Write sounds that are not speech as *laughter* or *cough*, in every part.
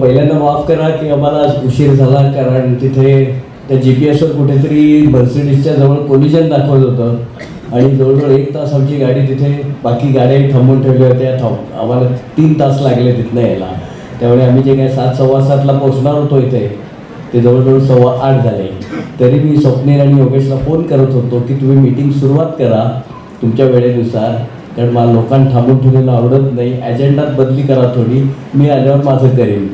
पहिल्यांदा माफ करा की आम्हाला आज उशीर झाला कारण तिथे त्या जी पी एसवर कुठेतरी मर्सिडीजच्या जवळ कोलिजन दाखवत होतं. आणि जवळजवळ एक तास आमची गाडी तिथे बाकी गाड्याही थांबून ठेवल्या होत्या. थांब आम्हाला तीन तास लागले तिथनं यायला. त्यामुळे आम्ही जे काय सात सव्वा सातला पोहोचणार होतो इथे ते जवळजवळ सव्वा आठ झाले. तरी मी स्वप्नील आणि योगेशला फोन करत होतो की तुम्ही मीटिंग सुरुवात करा तुमच्या वेळेनुसार. कारण मला लोकांना थांबून ठेवलेलं आवडत नाही. ॲजेंडात बदली करा थोडी. मी आल्यावर माझं करेन.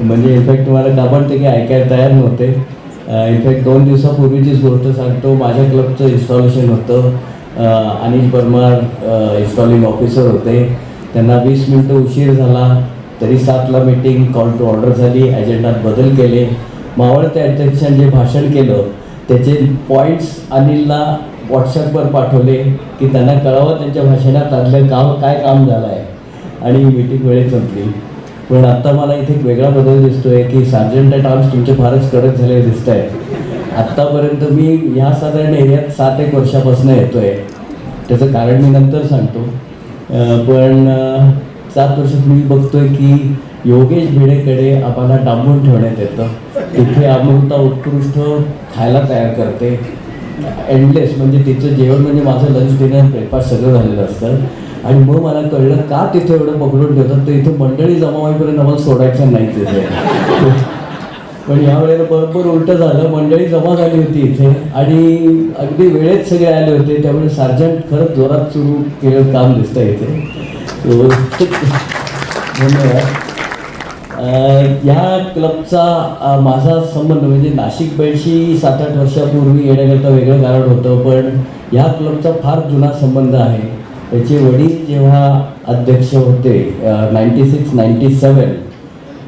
म्हणजे इनफॅक्ट तुम्हाला काबडते की ऐकायला तयार नव्हते. इनफॅक्ट दोन दिवसापूर्वीचीच गोष्ट सांगतो. माझ्या क्लबचं इन्स्टॉलेशन होतं. अनिल परमार इन्स्टॉलिंग ऑफिसर होते. त्यांना वीस मिनटं उशीर झाला. तरी सातला मीटिंग कॉल टू ऑर्डर झाली. ॲजेंडात बदल केले. मावळत्या अध्यक्षांनी जे भाषण केलं त्याचे पॉईंट्स अनिलला व्हॉट्सॲपवर पाठवले की त्यांना कळावं त्यांच्या भाषणात आदलं काम काय काम झालं आहे आणि मीटिंग वेळेत संपली. पण आता मला इथे एक वेगळा बदल दिसतोय की सार्जंट ॲट आर्म्स तुमचे फारच कडक झालेले दिसत आहेत आत्तापर्यंत मी ह्या साधारण एरियात सात एक वर्षापासून येतोय. त्याचं कारण मी नंतर सांगतो. पण सात वर्षात मी बघतोय की योगेश भिडेकडे आम्हाला डांबून ठेवण्यात येतं. तिथे अमृता उत्कृष्ट खायला तयार करते. एंडलेस म्हणजे तिचं जेवण म्हणजे माझं लंच डिनर ब्रेकफास्ट सगळं झालेलं असतं. आणि मग मला कळलं का तिथे एवढं पकडून ठेवतात? तर इथे मंडळी जमा होईपर्यंत आम्हाला सोडायचं नाही तिथे. पण या वेळेला बरोबर उलटं झालं मंडळी जमा झाली होती इथे आणि अगदी वेळेत सगळे आले होते. त्यामुळे सार्जंट खरंच जोरात सुरू केलं काम दिसतं इथे. धन्यवाद. ह्या क्लबचा माझा संबंध म्हणजे नाशिक बेडशी सात आठ वर्षापूर्वी येण्याकरता वेगळं कारण होतं पण ह्या क्लबचा फार जुना संबंध आहे. त्याचे वडील जेव्हा अध्यक्ष होते नाईन्टी सिक्स नाईन्टी सेवन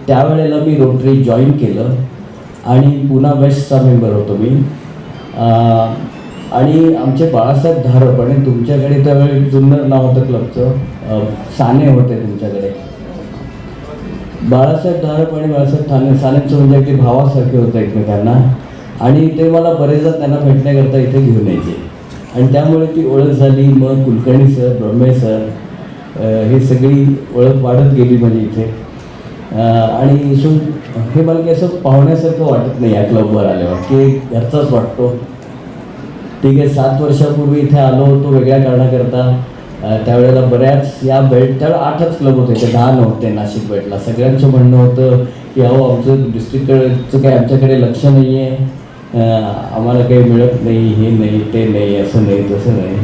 त्यावेळेला मी रोटरी जॉईन केलं आणि पुन्हा वेस्टचा मेंबर होतो मी. आणि आमचे बाळासाहेब धारप आणि तुमच्याकडे त्यावेळी जुन्नर नाव होतं क्लबचं साने होते तुमच्याकडे. बाळासाहेब धारप आणि बाळासाहेब ठाणे सानेचं म्हणजे अगदी भावासारखे होतं एकमेकांना. आणि ते मला बरेचदा त्यांना भेटण्याकरता इथे घेऊन यायचे. आणि त्यामुळे ती ओळख झाली. मग कुलकर्णी सर ब्रह्मे सर हे सगळी ओळख वाढत गेली म्हणजे इथे. आणि सो हे मला काही असं पाहुण्यासारखं वाटत नाही या क्लबवर आल्यावर. की घरचाच वाटतो. ठीक आहे सात वर्षापूर्वी इथे आलो होतो वेगळ्या कारणाकरता. त्यावेळेला बऱ्याच या बेल्ट त्यावेळेला आठच क्लब होते. ते दहा नव्हते नाशिक बेल्टला. सगळ्यांचं म्हणणं होतं की अहो आमचं डिस्ट्रिक्टकडचं काही आमच्याकडे लक्ष नाही आहे आम्हाला काही मिळत नाही हे नाही ते नाही असं नाही तसं नाही.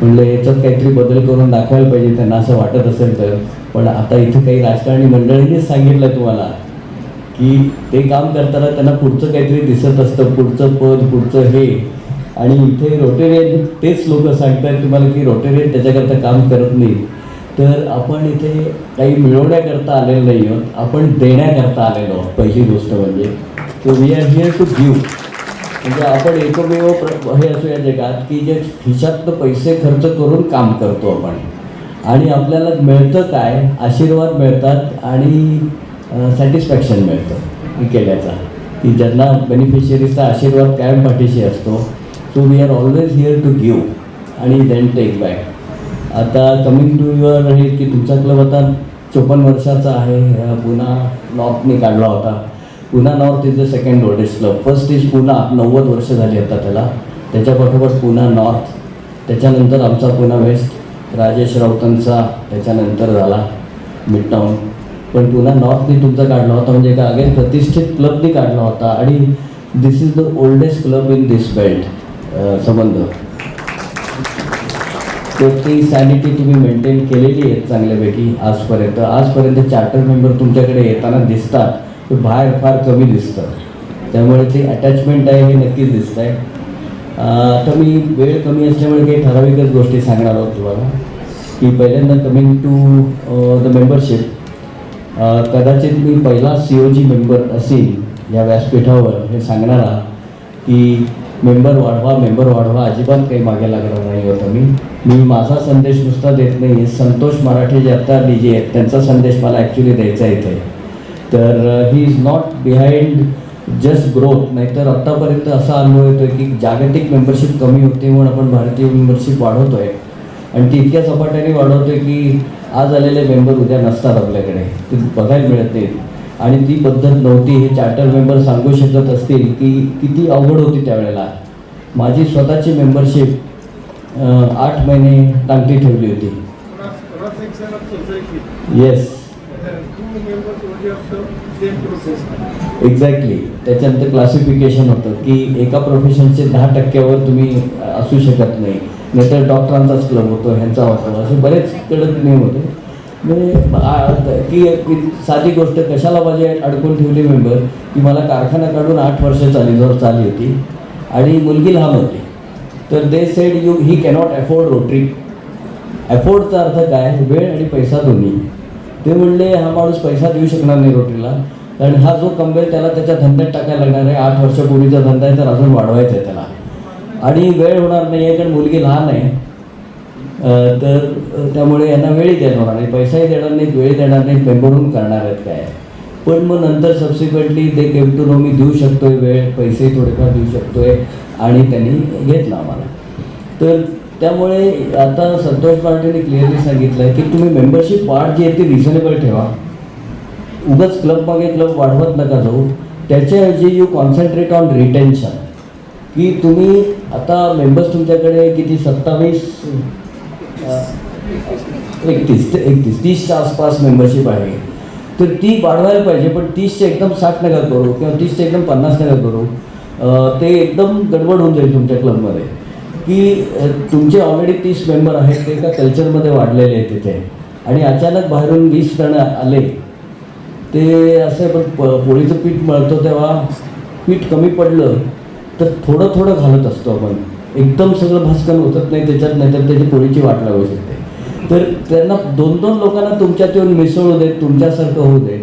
म्हणलं याच्यात काहीतरी बदल करून दाखवायला पाहिजे त्यांना असं वाटत असेल तर. पण आता इथे काही राजकारणी मंडळींनीच सांगितलं तुम्हाला की ते काम करताना त्यांना पुढचं काहीतरी दिसत असतं पुढचं पद पुढचं हे. आणि इथे रोटेरियन तेच लोक सांगतात तुम्हाला की रोटेरियन त्याच्याकरता काम करत नाही. तर आपण इथे काही मिळवण्याकरता आलेलो नाही आहोत आपण देण्याकरता आलेलो आहोत. पहिली गोष्ट म्हणजे so we are here to give म्हणजे आपण एकमेव प्र- हे असू या जगात की जे खिशातनं पैसे खर्च करून काम करतो आपण. आणि आपल्याला मिळतं काय? आशीर्वाद मिळतात आणि सॅटिस्फॅक्शन मिळतं केल्याचा की ज्यांना बेनिफिशियरीचा आशीर्वाद कायम पाठीशी असतो so we are always here to give आणि देन टेक बॅक आता कमिंग टू युअर हे की तुमचा क्लब आता चोपन्न वर्षाचा आहे पुन्हा लॉकने काढला होता. पुन्हा north is the second oldest club first is पुन्हा नव्वद वर्ष झाली आता त्याला. त्याच्याबरोबर पाठोपाठ पुन्हा नॉर्थ त्याच्यानंतर आमचा पुन्हा वेस्ट राजेश राऊतांचा त्याच्यानंतर झाला मिड टाऊन पण पुन्हा नॉर्थनी तुमचा काढला होता म्हणजे का अगेन प्रतिष्ठित क्लबनी काढला होता. आणि this is the oldest club in this belt संबंध. तर ती सॅनिटी तुम्ही मेंटेन केलेली आहे चांगल्यापैकी आजपर्यंत. आजपर्यंत चार्टर मेंबर तुमच्याकडे येताना दिसतात. ते बाहेर फार कमी दिसतं. त्यामुळे ते अटॅचमेंट आहे हे नक्कीच दिसत आहे आता मी वेळ कमी असल्यामुळे काही ठराविकच गोष्टी सांगणार आहोत तुम्हाला. की पहिल्यांदा कमिंग टू द मेंबरशिप कदाचित मी पहिला सी ओ जी मेंबर असेल या व्यासपीठावर हे सांगणारा की मेंबर वाढवा मेंबर वाढवा अजिबात काही मागे लागणार नाही होतं मी. मी माझा संदेश नुसता देत नाही संतोष मराठे जे आत्ता डी जे आहेत त्यांचा संदेश मला ॲक्च्युली द्यायचा इथे. तर he is not behind just growth नाहीतर आत्तापर्यंत असा अनुभव येतोय की जागतिक मेंबरशिप कमी होते म्हणून आपण भारतीय मेंबरशिप वाढवतोय. आणि ती इतक्या झपाट्याने वाढवतोय की आज आलेले मेंबर उद्या नसतात आपल्याकडे. ते बघायला मिळत नाहीत. आणि ती पद्धत नव्हती. हे चार्टर मेंबर सांगू शकत असतील की किती अवघड होती त्यावेळेला. माझी स्वतःची मेंबरशिप आठ महिने टांगती ठेवली होती. येस एक्झॅक्टली त्याच्यानंतर क्लासिफिकेशन होतं की एका प्रोफेशनचे दहा टक्क्यावर तुम्ही असू शकत नाही. नाहीतर डॉक्टरांचाच क्लब होतो ह्यांचा होतो असे बरेच कडक नियम होते. म्हणजे की साधी गोष्ट कशाला माझे अडकून ठेवली मेंबर की मला कारखाना काढून आठ वर्ष चाली जवळ चालली होती. आणि मुलगी लहान होती. तर they said you he cannot afford Rotary अफोर्डचा अर्थ काय? वेळ आणि पैसा दोन्ही. ते म्हणले हा माणूस पैसा देऊ शकणार नाही रोटरीला. कारण हा जो कमवेल त्याला त्याच्या धंद्यात टाकायला लागणार आहे आठ वर्षापूर्वीचा धंदा आहे तर अजून वाढवायचा आहे त्याला. आणि वेळ होणार नाही आहे कारण मुलगी लहान आहे. तर त्यामुळे यांना वेळही देणार होणार नाही पैसाही देणार नाहीत वेळ देणार नाहीत मेंबरून करणार आहेत काय. पण मग नंतर सबसिक्वेंटली ते केम टू नो मी देऊ शकतोय वेळ पैसे थोडेफार देऊ शकतोय आणि त्यांनी घेतला आम्हाला. तर त्यामुळे आता संतोष पार्टीने क्लिअरली सांगितलं की तुम्ही मेंबरशिप वाढ जी आहे ती रिझनेबल ठेवा. उगाच क्लब मागे क्लब वाढवत नका जाऊ. त्याच्याऐवजी यू कॉन्सन्ट्रेट ऑन रिटेन्शन की तुम्ही आता मेंबर्स तुमच्याकडे किती? सत्तावीस एकतीस ते एकतीस तीसच्या आसपास मेंबरशिप आहे. तर ती वाढवायला पाहिजे पण तीसचे एकदम साठ नका करू किंवा तीसचे एकदम पन्नास नका करू. ते एकदम गडबड होऊन जाईल तुमच्या क्लबमध्ये की तुमचे ऑलरेडी तीस मेंबर आहेत ते एका कल्चरमध्ये वाढलेले आहेत तिथे. आणि अचानक बाहेरून वीस जण आले. ते असं पण प- पोळीचं पीठ मळतो तेव्हा पीठ कमी पडलं तर थोडं थोडं घालत असतो आपण. एकदम सगळं भास्कन होतच नाही त्याच्यात नाहीतर त्याची पोळीची वाट लागू शकते. तर त्यांना दोन दोन लोकांना तुमच्यात येऊन मिसळू देत तुमच्यासारखं होऊ देत.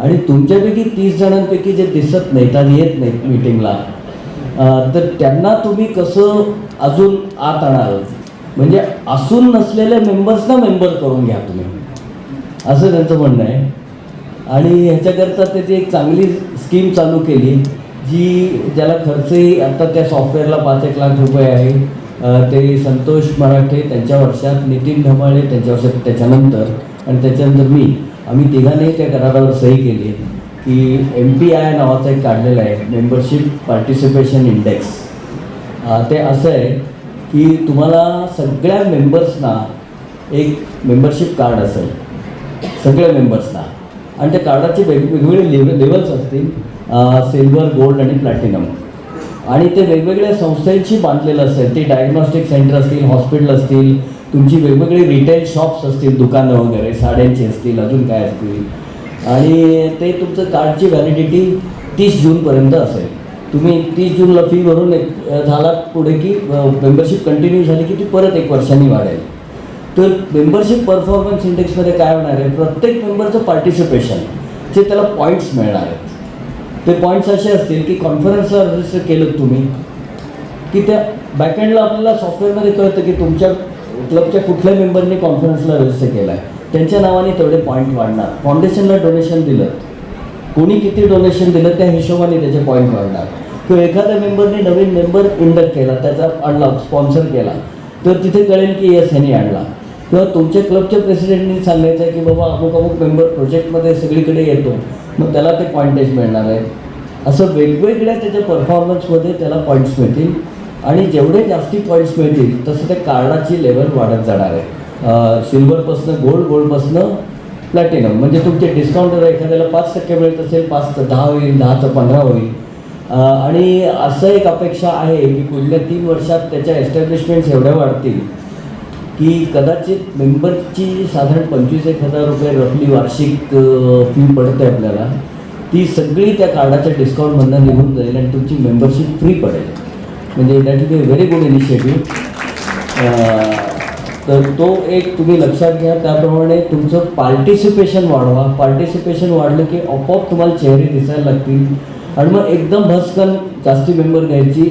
आणि तुमच्यापैकी तीस जणांपैकी जे दिसत नाहीत आणि येत नाहीत मीटिंगला तर त्यांना तुम्ही कसं अजून आत आणाल? म्हणजे असून नसलेल्या मेंबर्सना मेंबर करून घ्या तुम्ही. असं त्यांचं म्हणणं आहे. आणि ह्याच्याकरता त्याची एक चांगली स्कीम चालू केली जी ज्याला खर्चही आता त्या सॉफ्टवेअरला पाच एक लाख रुपये आहे. ते संतोष मराठे त्यांच्या वर्षात नितीन ढमाळे त्यांच्या वर्षात त्याच्यानंतर आणि त्याच्यानंतर मी. आम्ही तिघांनी त्या करारावर सही केली की एम पी आय नावाचा एक काढलेलं आहे मेंबरशिप पार्टिसिपेशन इंडेक्स ते असं आहे की तुम्हाला सगळ्या मेंबर्सना एक मेंबरशिप कार्ड असेल. सगळ्या मेंबर्सना आणि त्या कार्डाचे वेग वेगवेगळे लेव लेवल्स असतील सिल्वर गोल्ड आणि प्लॅटिनम आणि ते वेगवेगळ्या संस्थांशी बांधलेलं असेल ते डायग्नॉस्टिक सेंटर असतील हॉस्पिटल असतील तुमची वेगवेगळी रिटेल शॉप्स असतील दुकानं वगैरे साड्यांची असतील अजून काय असतील आणि ते तुमचं कार्डची व्हॅलिडिटी तीस जूनपर्यंत असेल. तुम्ही तीस जूनला फी भरून एक झाला पुढे की मेंबरशिप कंटिन्यू झाली की ती परत एक वर्षांनी वाढेल. तर मेंबरशिप परफॉर्मन्स इंडेक्समध्ये काय होणार आहे? प्रत्येक मेंबरचं पार्टिसिपेशन जे त्याला पॉईंट्स मिळणार आहेत. ते पॉईंट्स असे असतील की कॉन्फरन्सला रजिस्टर केलं तुम्ही की त्या बॅकएंडला आपल्याला सॉफ्टवेअरमध्ये कळतं की तुमच्या क्लबच्या कुठल्या मेंबरने कॉन्फरन्सला रजिस्टर केला आहे त्यांच्या नावाने तेवढे पॉईंट वाढणार. फाउंडेशनला डोनेशन दिलं. कोणी किती डोनेशन दिलं त्या हिशोबाने त्याचे पॉईंट वाढणार. किंवा एखाद्या मेंबरने नवीन मेंबर इंडक्ट केला त्याचा आणला स्पॉन्सर केला तर तिथे कळेल की यस ह्याने आणला. किंवा तुमच्या क्लबच्या प्रेसिडेंटनी सांगायचं आहे की बाबा अमुक अमुक मेंबर प्रोजेक्टमध्ये सगळीकडे येतो मग त्याला ते पॉईंटेज मिळणार आहे. असं वेगवेगळ्या त्याच्या परफॉर्मन्समध्ये त्याला पॉईंट्स मिळतील. आणि जेवढे जास्ती पॉईंट्स मिळतील तसं त्या कार्डाची लेवल वाढत जाणार आहे. सिल्वरपासनं गोल्ड गोल्डपासनं प्लॅटिनम म्हणजे तुमचे डिस्काउंट जर एखाद्याला पाच टक्के मिळत असेल पाच दहा होईल दहाचं पंधरा होईल. आणि असं एक अपेक्षा आहे की पुढल्या तीन वर्षात त्याच्या एस्टॅब्लिशमेंट्स एवढ्या वाढतील की कदाचित मेंबरची साधारण पंचवीस एक हजार रुपये रफली वार्षिक फी पडते आपल्याला. ती सगळी त्या कार्डाच्या डिस्काउंटमधनं निघून जाईल आणि तुमची मेंबरशिप फ्री पडेल. म्हणजे that is a very good initiative तर तो एक तुम्ही लक्षात घ्या त्याप्रमाणे तुमचं पार्टिसिपेशन वाढवा. पार्टिसिपेशन वाढलं की आपोआप तुम्हाला चेहरे दिसायला लागतील. आणि मग एकदम भस्कन जास्ती मेंबर घ्यायची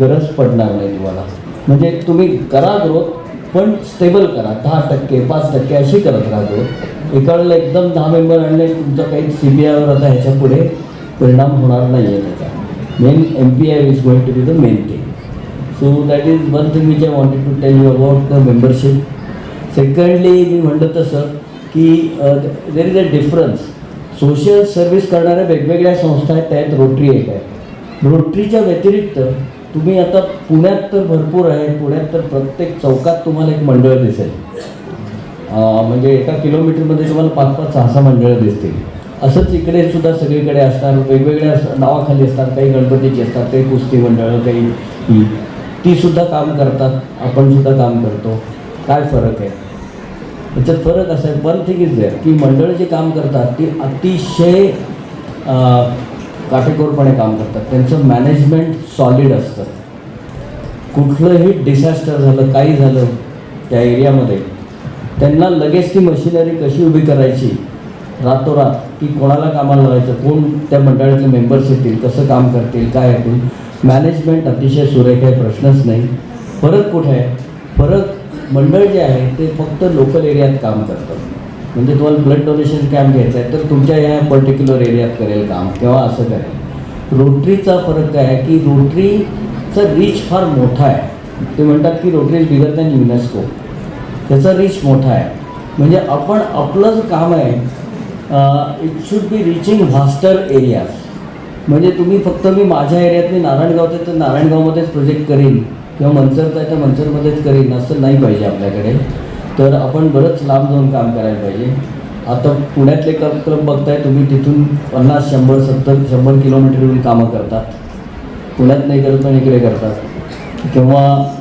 गरज पडणार नाही तुम्हाला. म्हणजे तुम्ही करा ग्रोथ पण स्टेबल करा. दहा टक्के पाच टक्के अशी करत राहा ग्रोथ एकावेळेला एकदम दहा मेंबर आणले तुमचं काही सी बी आयवर आता ह्याच्या पुढे परिणाम होणार नाही आहे त्याचा. Main M P I is going to be the main thing so that is one thing which I wanted to tell you about the membership secondly मी म्हणलं तसं की there is a difference social service करणाऱ्या वेगवेगळ्या संस्था आहेत त्यात rotary एक आहे. रोटरीच्या व्यतिरिक्त तुम्ही आता पुण्यात तर भरपूर आहे पुण्यात तर प्रत्येक चौकात तुम्हाला एक मंडळ दिसेल. म्हणजे एका किलोमीटरमध्ये तुम्हाला पाच पाच सहा सहा मंडळं दिसतील. असंच इकडे सुद्धा सगळीकडे असणार वेगवेगळ्या नावाखाली असतात काही गणपतीची असतात काही कुस्ती मंडळं काही ती सुद्धा काम करतात आपण सुद्धा काम करतो. काय फरक आहे? याच्यात फरक असा आहे वन थिंग इज देअर की मंडळं जे काम करतात ती अतिशय काटेकोरपणे काम करतात. त्यांचं मॅनेजमेंट सॉलिड असतं. कुठलंही डिझास्टर झालं काही झालं त्या एरियामध्ये त्यांना लगेच ती मशिनरी कशी उभी करायची? रातोरात की कोणाला कामाला लावायचं? कोण त्या मंडळातले मेंबर्स येतील? कसं काम करतील? काय येतील मॅनेजमेंट अतिशय सुरेख आहे प्रश्नच नाही. फरक कुठे आहे? फरक मंडळ जे आहे ते फक्त लोकल एरियात काम करतं. म्हणजे तुम्हाला ब्लड डोनेशन कॅम्प घ्यायचा आहे तर तुमच्या या पर्टिक्युलर एरियात करेल काम किंवा असं करेल. रोटरीचा फरक काय आहे की रोटरीचा रीच फार मोठा आहे. ते म्हणतात की रोटरी बिगर दॅन युनेस्को त्याचा रीच मोठा आहे. म्हणजे आपण आपलं जे काम आहे it should be reaching vaster areas म्हणजे तुम्ही फक्त मी माझ्या एरियात मी नारायणगावचं तर नारायणगावमध्येच प्रोजेक्ट करीन. किंवा मनसरचं आहे तर मनसरमध्येच करीन. असं नाही पाहिजे आपल्याकडे. तर आपण बरंच लांब जाऊन काम करायला पाहिजे. आता पुण्यातले कार्यक्रम बघताय तुम्ही तिथून पन्नास शंभर सत्तर शंभर किलोमीटरवरून कामं करतात. पुण्यात नाही करत पण इकडे करतात. किंवा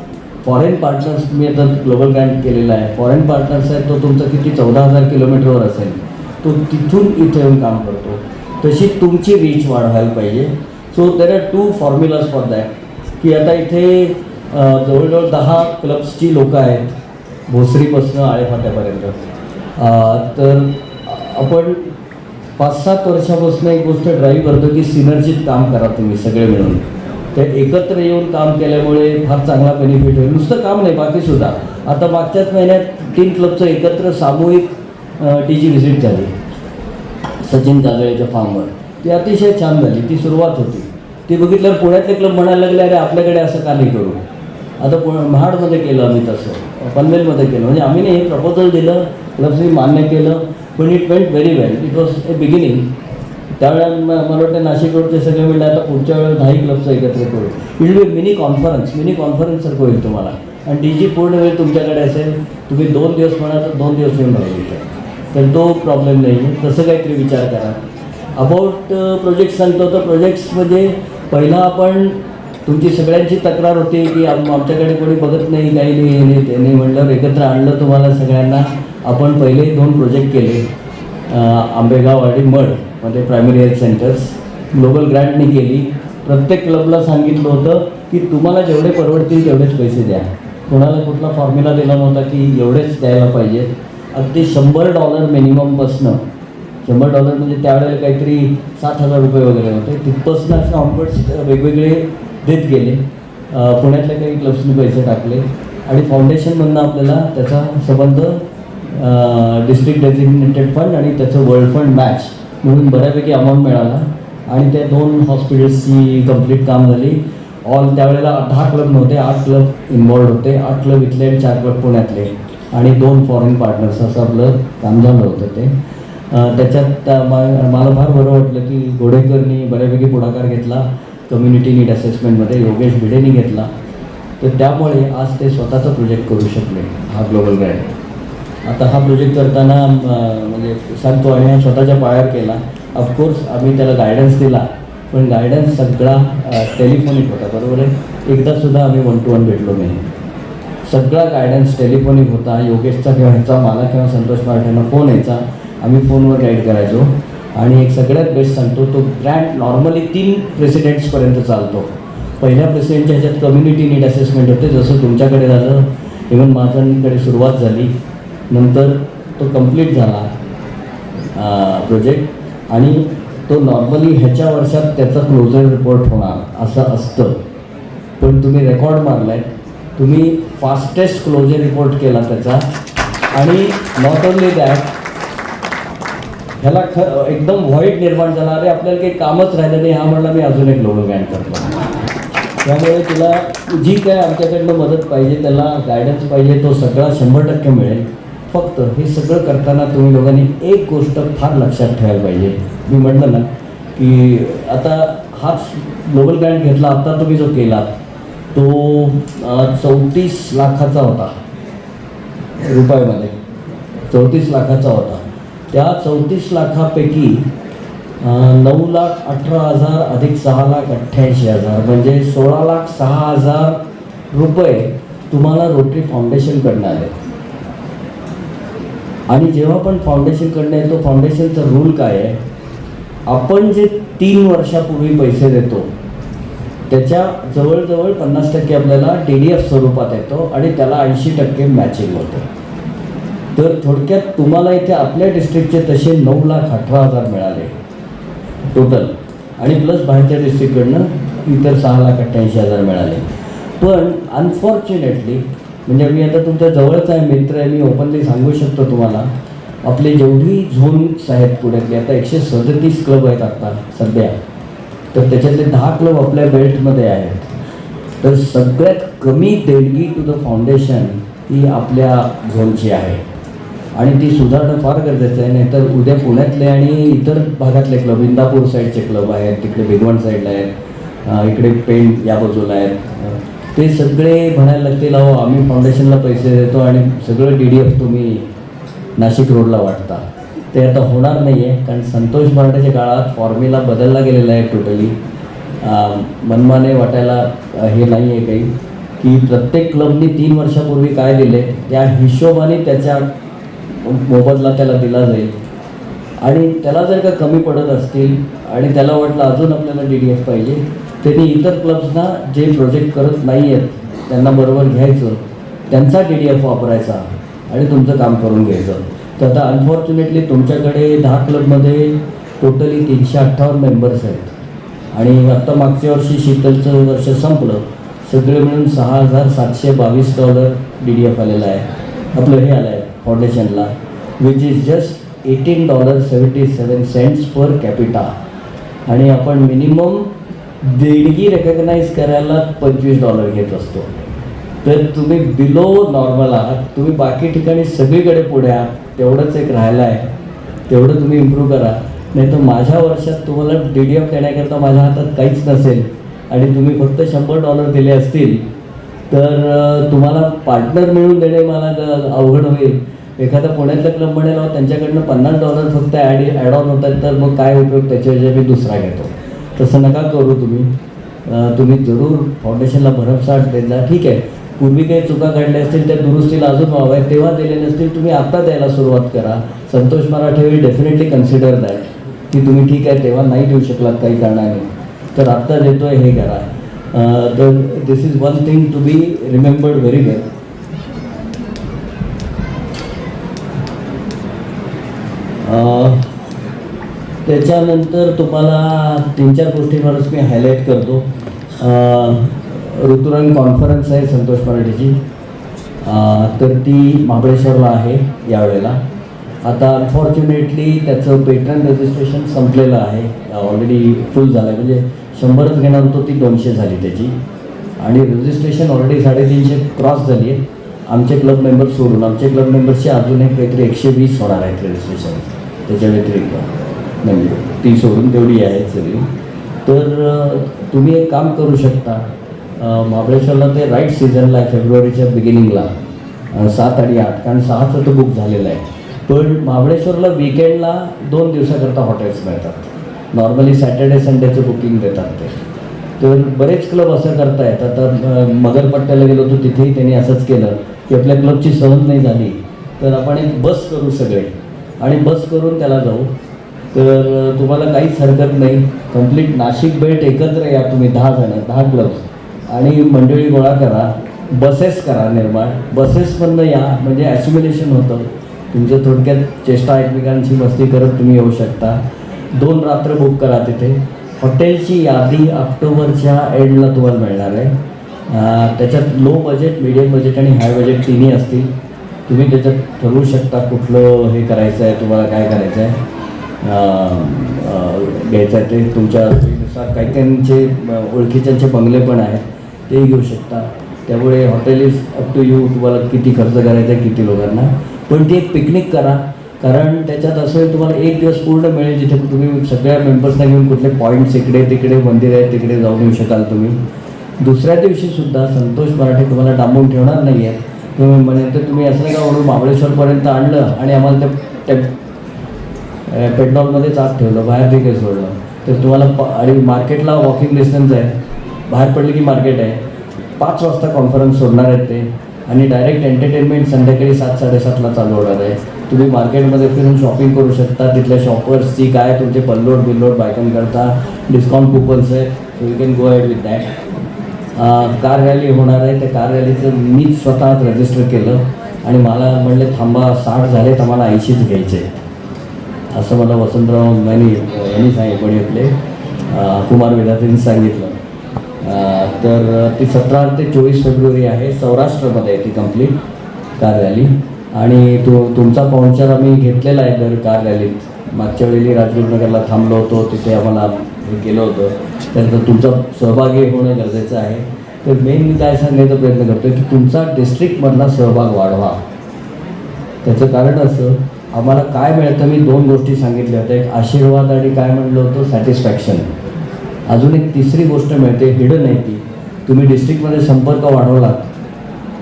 फॉरेन पार्टनर्स तुम्ही आता ग्लोबल ग्रँड केलेला आहे. फॉरेन पार्टनर्स आहे तो तुमचा किती चौदा हजार किलोमीटरवर असेल. तो तिथून इथे येऊन काम करतो. तशी तुमची रीच वाढवायला पाहिजे so there are two formulas for that की आता इथे जवळजवळ दहा क्लब्सची लोकं आहेत. भोसरीपासून आळेफाट्यापर्यंत तर आपण पाच सात वर्षापासून एक गोष्ट ड्राईव्ह करतो की सिनर्जीत काम करा तुम्ही सगळे मिळून. ते एकत्र येऊन काम केल्यामुळे फार चांगला बेनिफिट होईल. नुसतं काम नाही बाकी सुद्धा. आता मागच्याच महिन्यात तीन क्लबचं एकत्र सामूहिक टी जी व्हिजिट झाली. सचिन काजळेच्या फॉर्मवर ती अतिशय छान झाली ती सुरुवात होती. ती बघितल्यावर पुण्यातले क्लब म्हणायला लागले अरे आपल्याकडे असं का नाही करू? आता पुणे महाडमध्ये केलं आम्ही तसं पनवेलमध्ये केलं. म्हणजे आम्ही नाही हे प्रपोजल दिलं क्लबनी मान्य केलं पण it went very well it was a beginning त्यावेळेला मला वाटतं नाशिक रोडचे सगळे मिळले आता पुढच्या वेळेला दहाही क्लबचं एकत्र करू. It be mini conference mini conference सारखं होईल तुम्हाला. आणि डी जी पूर्ण वेळ तुमच्याकडे असेल. तुम्ही दोन दिवस म्हणा तर दोन दिवस येऊन राहील तर तो प्रॉब्लेम नाही आहे. तसं काहीतरी विचार करा. अबाउट प्रोजेक्ट uh, सांगतो तर प्रोजेक्ट्समध्ये म्हणजे पहिला आपण तुमची सगळ्यांची तक्रार होती की आम आमच्याकडे कोणी बघत नाही काही नाही हे नाही ते नाही म्हटल्यावर एकत्र आणलं तुम्हाला सगळ्यांना. आपण पहिले दोन प्रोजेक्ट केले. आंबेगाव आणि मडमध्ये प्रायमरी हेल्थ सेंटर्स ग्लोबल ग्रँटनी केली. प्रत्येक क्लबला सांगितलं होतं की तुम्हाला जेवढे परवडतील तेवढेच पैसे द्या. कोणाला कुठला फॉर्म्युला दिला नव्हता की एवढेच द्यायला पाहिजेत अगदी शंभर डॉलर मिनिममपासनं शंभर डॉलर म्हणजे त्यावेळेला काहीतरी सात हजार रुपये वगैरे होते. तिथपासून असे ऑम्बर्ड्स वेगवेगळे देत गेले. पुण्यातल्या काही क्लब्सनी पैसे टाकले. आणि फाउंडेशनमधनं आपल्याला त्याचा संबंध डिस्ट्रिक्ट डेझिग्नेटेड फंड आणि त्याचं वर्ल्ड फंड मॅच म्हणून बऱ्यापैकी अमाऊंट मिळाला. आणि त्या दोन हॉस्पिटल्सची कंप्लीट काम झाली. ऑल त्यावेळेला दहा क्लब नव्हते आठ क्लब इन्वॉल्ड होते. आठ क्लब इथले आणि चार क्लब पुण्यातले. आणि दोन फॉरेन पार्टनर्स असं आपलं काम झालं होतं ते. त्याच्यात मला फार बरं वाटलं की गोडेकरनी बऱ्यापैकी पुढाकार घेतला कम्युनिटी नीड असेसमेंटमध्ये योगेश भिडेनी घेतला. तर त्यामुळे आज ते स्वतःचा प्रोजेक्ट करू शकले. हा ग्लोबल ग्रँड आता हा प्रोजेक्ट करताना म्हणजे सांगतो आणि हा स्वतःच्या पायावर केला. ऑफकोर्स आम्ही त्याला गायडन्स दिला पण गायडन्स सगळा टेलिफोनिक होता बरोबर आहे? एकदासुद्धा आम्ही वन टू वन भेटलो नाही. सगळा गायडन्स टेलिफोनिक होता. योगेशचा किंवा ह्याचा मला किंवा संतोष मराठ्यांना फोन यायचा. आम्ही फोनवर गाईड करायचो. आणि एक सगळ्यात बेस्ट सांगतो तो ग्रँड नॉर्मली तीन प्रेसिडेंट्सपर्यंत चालतो. पहिल्या प्रेसिडेंटच्या ह्याच्यात कम्युनिटी नीड असेसमेंट होते. जसं तुमच्याकडे झालं इवन माझ्याकडे सुरुवात झाली. नंतर तो कंप्लीट झाला प्रोजेक्ट आणि तो नॉर्मली ह्याच्या वर्षात त्याचा क्लोजर रिपोर्ट होणार असं असतं. पण तुम्ही रेकॉर्ड मारलाय तुम्ही फास्टेस्ट क्लोजर रिपोर्ट केला त्याचा. आणि नॉट ओनली दॅट ह्याला ख एकदम व्हाईट निर्माण झाला. अरे आपल्याला काही कामच राहिलं नाही. हा म्हणला मी अजून एक लोगो गॅन करतो. त्यामुळे तुला जी काय आमच्याकडनं मदत पाहिजे त्याला गायडन्स पाहिजे तो सगळा शंभर टक्के मिळेल. फक्त हे सगळं करताना तुम्ही लोकांनी एक गोष्ट फार लक्षात ठेवायला पाहिजे. मी म्हटलं ना की आता हाच ग्लोबल ग्रँड घेतला आत्ता तुम्ही जो केला तो चौतीस लाखाचा होता. रुपयामध्ये. चौतीस लाखाचा होता. त्या चौतीस लाखापैकी नऊ लाख अठरा हजार अधिक सहा लाख अठ्ठ्याऐंशी हजार म्हणजे सोळा लाख सहा हजार रुपये तुम्हाला रोटरी फाउंडेशनकडनं आले. आणि जेव्हा पण फाउंडेशनकडनं येतो फाउंडेशनचा रूल काय आहे? आपण जे तीन वर्षापूर्वी पैसे देतो त्याच्या जवळजवळ पन्नास टक्के आपल्याला डी डी एफ स्वरूपात येतो आणि त्याला ऐंशी टक्के मॅचिंग होतं. तर थोडक्यात तुम्हाला इथे आपल्या डिस्ट्रिक्टचे तसे नऊ लाख अठरा हजार मिळाले टोटल आणि प्लस बाहेरच्या डिस्ट्रिक्टकडनं इतर सहा लाख अठ्ठ्याऐंशी हजार मिळाले. पण अनफॉर्च्युनेटली म्हणजे मी आता तुमच्या जवळचा आहे मित्र आहे मी ओपनली सांगू शकतो तुम्हाला आपले जेवढी झोन्स आहेत पुण्यातले आता एकशे सदतीस क्लब आहेत आता सध्या. तर त्याच्यातले दहा क्लब आपल्या बेल्टमध्ये आहेत. तर सगळ्यात कमी देणगी टू द फाउंडेशन ही आपल्या झोनची आहे. आणि ती सुधारणं फार गरजेचं आहे नाहीतर उद्या पुण्यातले आणि इतर भागातले क्लब इंदापूर साईडचे क्लब आहेत तिकडे भिगवण साईडला आहेत इकडे पेंट या बाजूला आहेत. ते सगळे म्हणायला लागतील अहो आम्ही फाउंडेशनला पैसे देतो आणि सगळं डी डी एफ तुम्ही नाशिक रोडला वाटता. ते आता होणार नाही आहे कारण संतोष मराठ्याच्या काळात फॉर्म्युला बदलला गेलेला आहे टोटली मनमाने वाटायला हे नाही आहे काही. की प्रत्येक क्लबनी तीन वर्षापूर्वी काय दिले त्या हिशोबाने त्याच्या मोबदला त्याला दिला जाईल. आणि त्याला जर का कमी पडत असतील आणि त्याला वाटलं अजून आपल्याला डी डी एफ पाहिजे त्यांनी इतर क्लब्सना जे प्रोजेक्ट करत नाही आहेत त्यांना बरोबर घ्यायचं. त्यांचा डी डी एफ वापरायचा. आणि तुमचं काम करून घ्यायचं. तर आता अनफॉर्च्युनेटली तुमच्याकडे दहा क्लबमध्ये टोटली तीनशे अठ्ठावन्न मेंबर्स आहेत. आणि आत्ता मागच्या वर्षी शीतलचं वर्ष संपलं. सगळे मिळून सहा हजार सातशे बावीस डॉलर डी डी एफ आलेलं आहे. आपलं हे आलं आहे फाउंडेशनला which is just eighteen dollar seventy seven cents per capita आणि आपण मिनिमम देणगी रेकग्नाईज करायला पंचवीस डॉलर घेत असतो. तर तुम्ही बिलो नॉर्मल आहात तुम्ही बाकी ठिकाणी सगळीकडे पुढे आहात. तेवढंच एक राहिलं आहे. तेवढं तुम्ही इम्प्रूव्ह करा. नाही तर माझ्या वर्षात तुम्हाला डी डी एफ देण्याकरता माझ्या हातात काहीच नसेल आणि तुम्ही फक्त शंभर डॉलर दिले असतील तर तुम्हाला पार्टनर मिळून देणे मला अवघड होईल. एखादा पुण्यातला क्लब म्हणेल त्यांच्याकडनं पन्नास डॉलर फक्त ॲड ॲड ऑन होतात तर मग काय उपयोग त्याच्याऐवजी मी दुसरा घेतो? तसं नका करू तुम्ही. तुम्ही जरूर फाउंडेशनला भरमसाठ देत जा. ठीक आहे. पूर्वी काही चुका घडल्या असतील त्या दुरुस्तीला अजून व्हाव्या तेव्हा दिले नसतील तुम्ही आत्ता द्यायला सुरुवात करा. Santosh Marathe will definitely consider that की तुम्ही ठीक आहे तेव्हा नाही देऊ शकलात काही कारणाने. तर आत्ता देतोय हे करा. तर this is one thing to be remembered very well त्याच्यानंतर तुम्हाला तीन चार गोष्टींवरच मी हायलाईट करतो. ऋतुरंग कॉन्फरन्स आहे संतोष मराठीची तर ती महाबळेश्वरला आहे यावेळेला. आता अनफॉर्च्युनेटली त्याचं पेटंट रजिस्ट्रेशन संपलेलं आहे. ऑलरेडी फुल झालं आहे म्हणजे शंभरच घेणार होतो ती दोनशे झाली त्याची. आणि रजिस्ट्रेशन ऑलरेडी साडेतीनशे क्रॉस झाली आहे. आमचे क्लब मेंबर सोडून. आमचे क्लब मेंबर्सचे अजून एक काहीतरी एकशे वीस होणार आहेत रजिस्ट्रेशन त्याच्या व्यतिरिक्त. म्हणजे ती सोडून तेवढी आहेत सगळी. तर तुम्ही एक काम करू शकता. महाबळेश्वरला ते राईट सीझनला आहे फेब्रुवारीच्या बिगिनिंगला सात आणि आठ कारण सहाचं तर बुक झालेलं आहे. पण महाबळेश्वरला विकेंडला दोन दिवसाकरता हॉटेल्स मिळतात. नॉर्मली सॅटर्डे संडेचं बुकिंग देतात ते. तर बरेच क्लब असं करता आता तर मगरपट्ट्याला गेलो होतो तिथेही त्यांनी असंच केलं की आपल्या क्लबची सहन नाही झाली तर आपण एक बस करू सगळे. आणि बस करून त्याला जाऊ. तर तुम्हाला काहीच हरकत नाही. कंप्लीट नाशिक बेल्ट एकत्र या तुम्ही दहा जण दहा क्लब आणि मंडळी गोळा करा बसेस करा निर्माण. बसेसमधनं या म्हणजे ॲसिम्युलेशन होतं. तुमच्या थोडक्यात चेष्टा एकमेकांची मस्ती करत तुम्ही येऊ शकता. दोन रात्र बुक करा तिथे. हॉटेलची यादी ऑक्टोबरच्या एंडला तुम्हाला मिळणार आहे. त्याच्यात लो बजेट मिडियम बजेट आणि हाय बजेट तिन्ही असतील. तुम्ही त्याच्यात ठरवू शकता कुठलं हे करायचं आहे तुम्हाला काय करायचं आहे घ्यायचं आहे ते तुमच्या सोयीनुसार. काही काहींचे ओळखीच्यांचे बंगले पण आहेत. तेही घेऊ शकता. त्यामुळे hotel is up to you तुम्हाला किती खर्च करायचा आहे किती लोकांना. पण ती एक पिकनिक करा. कारण त्याच्यात असं आहे, तुम्हाला एक दिवस पूर्ण मिळेल जिथे तुम्ही सगळ्या मेंबर्सना घेऊन कुठले पॉईंट्स इकडे तिकडे मंदिर आहे तिकडे जाऊन येऊ शकाल तुम्ही. दुसऱ्या दिवशीसुद्धा संतोष मराठे तुम्हाला डांबून ठेवणार नाही आहे तुम्ही म्हणजे तुम्ही असं नाही का म्हणून महाबळेश्वरपर्यंत आणलं आणि आम्हाला त्या त्या पेट्रोलमध्येच आत ठेवलं बाहेर नाही काही सोडलं. तर तुम्हाला प आणि मार्केटला वॉकिंग डिस्टन्स आहे. बाहेर पडलं की मार्केट आहे. पाच वाजता कॉन्फरन्स सोडणार आहेत ते. आणि डायरेक्ट एंटरटेनमेंट संध्याकाळी सात साडेसातला चालू होणार आहे. तुम्ही मार्केटमध्ये फिरून शॉपिंग करू शकता. तिथल्या शॉपर्सची काय तुमचे पल्लोड बिल्लोड बायकांकरता डिस्काउंट कुपन्स आहेत. You can go ahead with that car rally होणार आहे. त्या कार रॅलीचं मीच स्वतः रजिस्टर केलं. आणि मला म्हणले थांबा साठ झाले तर मला ऐंशीच घ्यायचे असं मला वसंतराव यांनी यांनी सांगितले. कुमार विधातेंनी सांगितलं. तर ती सतरा ते चोवीस फेब्रुवारी आहे सौराष्ट्रमध्ये आहे ती कंप्लीट कार रॅली आणि तो तुमचा पाहुणचार आम्ही घेतलेला आहे दर कार रॅलीत मागच्या वेळी राजगुरुनगरला थांबलो होतो तिथे आम्हाला हे केलं होतं. त्यानंतर तुमचा सहभागी होणं गरजेचं आहे. तर मेन मी काय सांगायचा प्रयत्न करतो की तुमचा डिस्ट्रिक्टमधला सहभाग वाढवा. त्याचं कारण असं आम्हाला काय मिळतं मी दोन गोष्टी सांगितल्या होत्या. एक आशीर्वाद आणि काय म्हणलं होतं सॅटिस्फॅक्शन अजून एक तिसरी गोष्ट मिळते हिडन आहे ती. तुम्ही डिस्ट्रिक्टमध्ये संपर्क वाढवला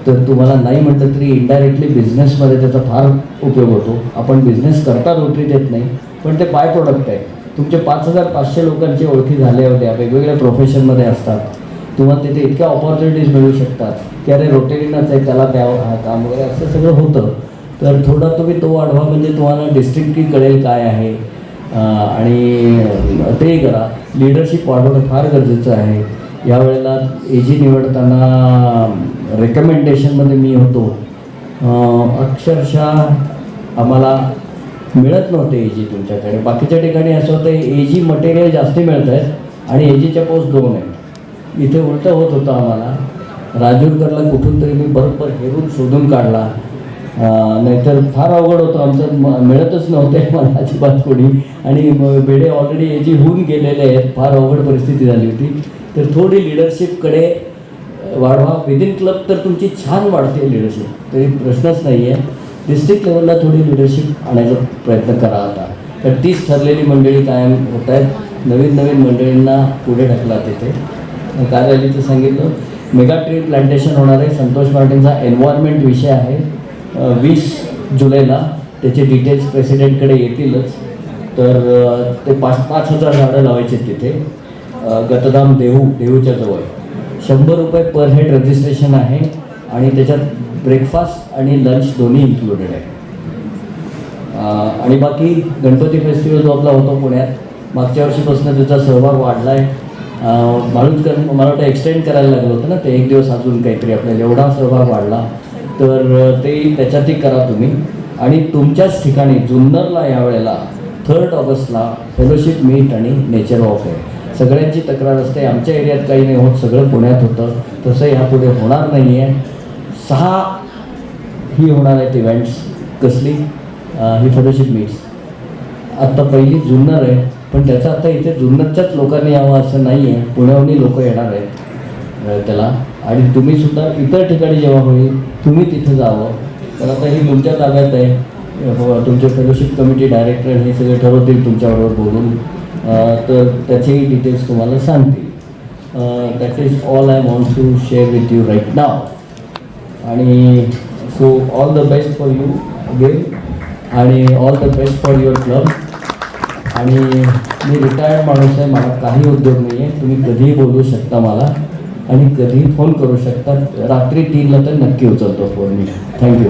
तर तुम्हाला नाही म्हटलं तरी इनडायरेक्टली बिझनेसमध्ये त्याचा फार उपयोग होतो. आपण बिझनेस करता नोकरी देत नाही पण ते बाय प्रोडक्ट आहे. तुमचे पाच हजार पाचशे लोकांची ओळखी झाल्या होत्या वेगवेगळ्या प्रोफेशनमध्ये असतात. तुम्हाला तिथे इतक्या ऑपॉर्च्युनिटीज मिळू शकतात की अरे रोटेरीनच आहे त्याला द्यावं हा काम वगैरे असं सगळं होतं. तर थोडा तुम्ही तो वाढवा म्हणजे तुम्हाला डिस्ट्रिक्ट की कळेल काय आहे. आणि ते करा. लिडरशिप वाढवणं फार गरजेचं आहे. यावेळेला ए जी निवडताना रेकमेंडेशनमध्ये मी होतो. अक्षरशः आम्हाला मिळत नव्हते ए जी तुमच्याकडे. बाकीच्या ठिकाणी असं होतं ए जी मटेरियल जास्ती मिळत आहेत आणि ए जीच्या पोस्ट दोन आहेत. इथे उलटं होत होतं आम्हाला राजूरकरला कुठून तरी मी बरोबर हेरून शोधून काढला. नाहीतर फार अवघड होतं. आमचं म- मिळतच नव्हते *laughs* मला अजिबात कोणी. आणि बेडे ऑलरेडी याची होऊन गेलेले आहेत. फार अवघड परिस्थिती झाली होती. तर थोडी लिडरशिपकडे वाढवा. विदिन क्लब तर तुमची छान वाढते लिडरशिप तरी प्रश्नच नाही आहे डिस्ट्रिक्ट लेवलला थोडी लिडरशिप आणायचा प्रयत्न करा आता. तर तीच ठरलेली मंडळी कायम होत आहेत. नवीन नवीन मंडळींना पुढे ढकला तिथे काय रॅलीचं सांगितलं मेगा ट्री प्लांटेशन होणार आहे. संतोष पाटीलचा एन्व्हायरमेंट विषय आहे. वीस जुलैला त्याचे डिटेल्स प्रेसिडेंटकडे येतीलच. तर ते पाच पाच हजार झाडं लावायचे तिथे. गतदाम गतधाम देहू देहूच्या जवळ. शंभर रुपये पर हेड रजिस्ट्रेशन आहे आणि त्याच्यात ब्रेकफास्ट आणि लंच दोन्ही इन्क्लुडेड आहे. आणि बाकी गणपती फेस्टिवल जो आपला होतो पुण्यात मागच्या वर्षीपासून त्याचा सहभाग वाढला आहे माणूसकर मला वाटतं एक्सटेंड करायला लागलं होतं ना ते एक दिवस अजून काहीतरी आपल्याला एवढा सहभाग वाढला. तर ते त्याच्यातही करा तुम्ही. आणि तुमच्याच ठिकाणी जुन्नरला यावेळेला थर्ड ऑगस्टला फेलोशिप मीट आणि नेचर वॉक आहे. सगळ्यांची तक्रार असते. आमच्या एरियात काही नाही होत. सगळं पुण्यात होतं. तसं यापुढे होणार नाही आहे सहा ही होणार आहेत इव्हेंट्स कसली? ही फेलोशिप मीट्स आत्ता पहिली जुन्नर आहे. पण त्याचं आता इथे जुन्नरच्याच लोकांनी यावं असं नाही आहे पुण्याहूनही लोक येणार आहेत. त्याला. आणि तुम्हीसुद्धा इतर ठिकाणी जेव्हा होईल तुम्ही तिथं जावं. तर आता ही तुमच्या ताब्यात आहे. तुमचे फेलोशिप कमिटी डायरेक्टर हे सगळे ठरवतील तुमच्याबरोबर बोलून. तर त्याचेही डिटेल्स तुम्हाला सांगतील that is all I want to share with you right नाव आणि so all the best for you again आणि all the best for your club आणि मी रिटायर्ड माणूस आहे मला काही उद्योग नाही आहे तुम्ही कधीही बोलू शकता मला. आणि कधीही फोन करू शकता. रात्री तीनला तर नक्की उचलतो फोन मी. थँक्यू